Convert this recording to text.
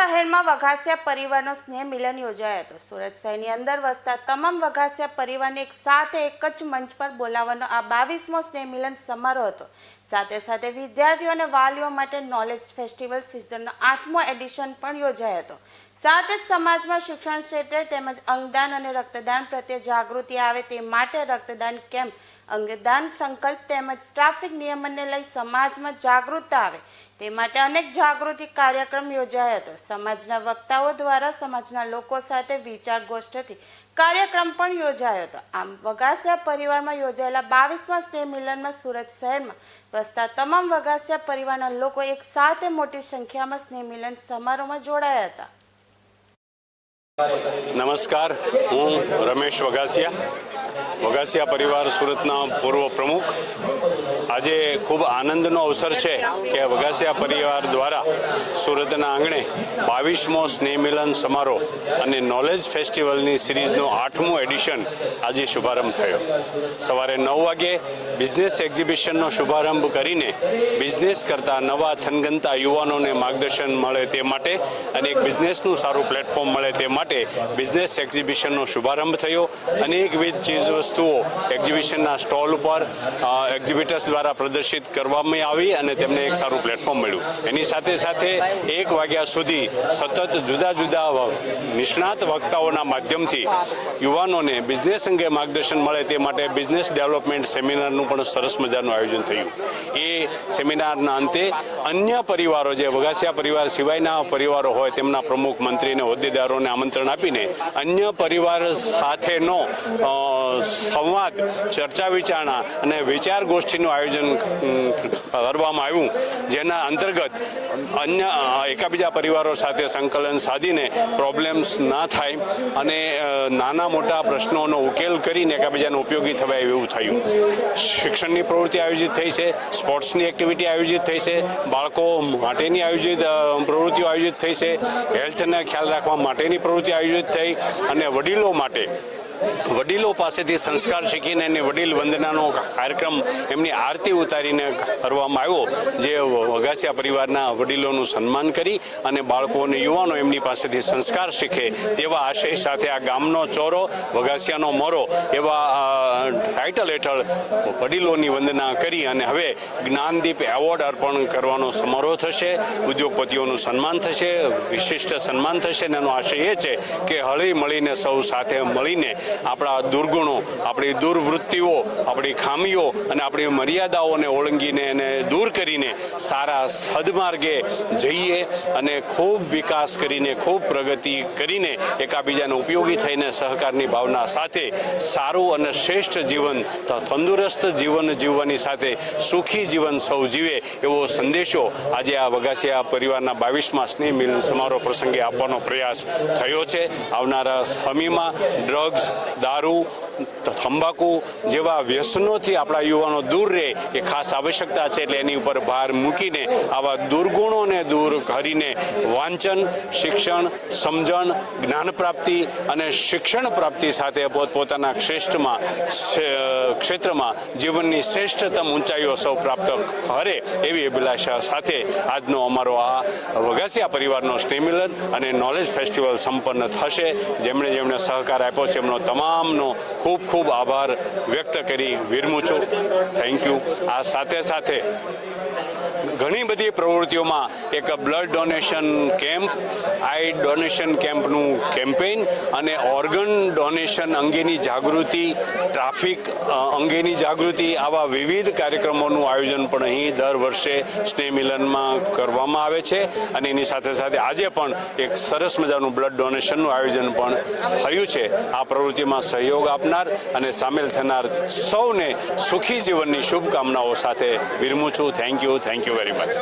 સુરતમાં વઘાસિયા પરિવારનો સ્નેહ મિલન યોજાયો હતો. સુરત શહેરની અંદર વસતા તમામ વઘાસિયા પરિવારને એક સાથે એક જ મંચ પર બોલાવવાનો આ બાવીસમો સ્નેહ મિલન સમારોહ હતો. સાથે સાથે વિદ્યાર્થીઓ અને વાલીઓ માટે નોલેજ ફેસ્ટિવલ સિઝનનો આઠમો એડિશન પણ યોજાયો હતો. સાથે જ સમાજમાં શિક્ષણ ક્ષેત્રે તેમજ અંગદાન અને રક્તદાન પ્રત્યે જાગૃતિ આવે તે માટે રક્તદાન કેમ્પ, અંગદાન સંકલ્પ તેમજ ટ્રાફિક નિયમનને લઈ સમાજમાં જાગૃતતા આવે તે માટે અનેક જાગૃતિ કાર્યક્રમ યોજાયો હતો. સમાજના વક્તાઓ દ્વારા સમાજના લોકો સાથે વિચાર ગોષ્ઠીથી કાર્યક્રમ પણ યોજાયો હતો. આમ વગાસિયા પરિવારમાં યોજાયેલા બાવીસમાં સ્નેહ મિલનમાં સુરત શહેરમાં વસતા તમામ વગાસિયા પરિવારના લોકો એક સાથે મોટી સંખ્યામાં સ્નેહ મિલન સમારોહમાં જોડાયા હતા. નમસ્કાર. હું રમેશ વઘાસિયા. વઘાસિયા પરિવાર સુરતના પૂર્વ પ્રમુખ. આજે ખૂબ આનંદનો અવસર છે કે વઘાસિયા પરિવાર દ્વારા સુરતના આંગણે બાવીસમો સ્નેહ મિલન સમારોહ અને નોલેજ ફેસ્ટિવલની સિરીઝનું આઠમું એડિશન આજે શુભારંભ થયો. સવારે નવ વાગે બિઝનેસ એક્ઝિબિશનનો શુભારંભ કરીને બિઝનેસ કરતા નવા થનગનતા યુવાનોને માર્ગદર્શન મળે તે માટે અને એક બિઝનેસનું સારું પ્લેટફોર્મ મળે તે માટે બિઝનેસ એક્ઝિબિશનનો શુભારંભ થયો. અનેકવિધ ચીજ વસ્તુઓ એક્ઝિબિશનના સ્ટોલ ઉપર એક્ઝિબિટર્સ દ્વારા પ્રદર્શિત કરવામાં આવી અને તેમને એક સારું પ્લેટફોર્મ મળ્યું. એની સાથે સાથે એક વાગ્યા સુધી સતત જુદા જુદા નિષ્ણાત વક્તાઓના માધ્યમથી યુવાનોને બિઝનેસ અંગે માર્ગદર્શન મળે તે માટે બિઝનેસ ડેવલપમેન્ટ સેમિનારનું પણ સરસ મજાનું આયોજન થયું. એ સેમિનારના અંતે અન્ય પરિવારો જે વઘાસિયા પરિવાર સિવાયના પરિવારો હોય તેમના પ્રમુખ મંત્રીને, હોદ્દેદારોને આમંત્રણ આપીને અન્ય પરિવાર સાથેનો સંવાદ, ચર્ચા વિચારણા અને વિચાર ગોષ્ઠીનું આયોજન અમ, કરવામાં આવ્યું જેના અંતર્ગત અન્ય એકાબીજા પરિવારો સાથે સંકલન સાધીને પ્રોબ્લેમ્સ ના થાય અને નાના મોટા પ્રશ્નોનો ઉકેલ કરીને એકાબીજાને ઉપયોગી થવાય એવું થયું. શિક્ષણની પ્રવૃત્તિ આયોજિત થઈ છે સ્પોર્ટ્સની એક્ટિવિટી આયોજિત થઈ છે બાળકો માટેની આયોજિત પ્રવૃત્તિઓ આયોજિત થઈ છે હેલ્થને ખ્યાલ રાખવા માટેની પ્રવૃત્તિ આયોજિત થઈ અને વડીલો માટે વડીલો પાસેથી સંસ્કાર શીખીને એની વડીલ વંદનાનો કાર્યક્રમ એમની આરતી ઉતારીને કરવામાં આવ્યો જે વઘાસિયા પરિવારના વડીલોનું સન્માન કરી અને બાળકો અને યુવાનો એમની પાસેથી સંસ્કાર શીખે તેવા આશય સાથે આ ગામનો ચોરો વઘાસિયાનો મોરો એવા ટાઇટલ હેઠળ વડીલોની વંદના કરી અને હવે જ્ઞાનદીપ એવોર્ડ અર્પણ કરવાનો સમારોહ થશે. ઉદ્યોગપતિઓનું સન્માન થશે, વિશિષ્ટ સન્માન થશે અને એનો આશય એ છે કે હળી મળીને સૌ સાથે મળીને આપણા દુર્ગુણો, આપણી દુર્વૃત્તિઓ, આપણી ખામીઓ અને આપણી મર્યાદાઓને ઓળંગીને એને દૂર કરીને સારા સદમાર્ગે જઈએ અને ખૂબ વિકાસ કરીને, ખૂબ પ્રગતિ કરીને એકાબીજાને ઉપયોગી થઈને સહકારની ભાવના સાથે સારું અને શ્રેષ્ઠ જીવન તંદુરસ્ત જીવન જીવવાની સાથે સુખી જીવન સૌ જીવે એવો સંદેશો આજે આ વગાસિયા પરિવારના બાવીસમાં સ્નેહ મિલન સમારોહ પ્રસંગે આપવાનો પ્રયાસ થયો છે. આવનારા સમયમાં ડ્રગ્સ, દારૂ, તંબાકુ જેવા વ્યસનોથી આપણા યુવાનો દૂર રહે એ ખાસ આવશ્યકતા છે એટલે એની ઉપર ભાર મૂકીને આવા દુર્ગુણોને દૂર કરીને વાંચન, શિક્ષણ, સમજણ જ્ઞાન પ્રાપ્તિ અને શિક્ષણ પ્રાપ્તિ સાથે પોતપોતાના શ્રેષ્ઠમાં ક્ષેત્રમાં જીવનની શ્રેષ્ઠતમ ઊંચાઈઓ સૌ પ્રાપ્ત કરે એવી અભિલાષા સાથે આજનો અમારો આ વઘાસિયા પરિવારનો સ્નેમિલન અને નોલેજ ફેસ્ટિવલ સંપન્ન થશે. જેમણે જેમણે સહકાર આપ્યો છે, એમનો તમામનો ખૂબ ખૂબ આભાર વ્યક્ત કરી વિરમું છું. થેન્ક યુ આ સાથે સાથે ઘણી બધી પ્રવૃત્તિઓમાં એક blood donation camp eye donation કેમ્પનું કેમ્પેઇન અને ઓર્ગન ડોનેશન અંગેની જાગૃતિ ટ્રાફિક અંગેની જાગૃતિ આવા વિવિધ કાર્યક્રમોનું આયોજન પણ અહીં દર વર્ષે સ્નેહ મિલનમાં કરવામાં આવે છે. અને એની સાથે સાથે આજે પણ એક સરસ મજાનું બ્લડ ડોનેશનનું આયોજન પણ થયું છે. આ પ્રવૃત્તિમાં સહયોગ આપનાર અને સામેલ થનાર સૌને સુખી જીવનની શુભકામનાઓ સાથે વિરમું છું. Thank you thank you very much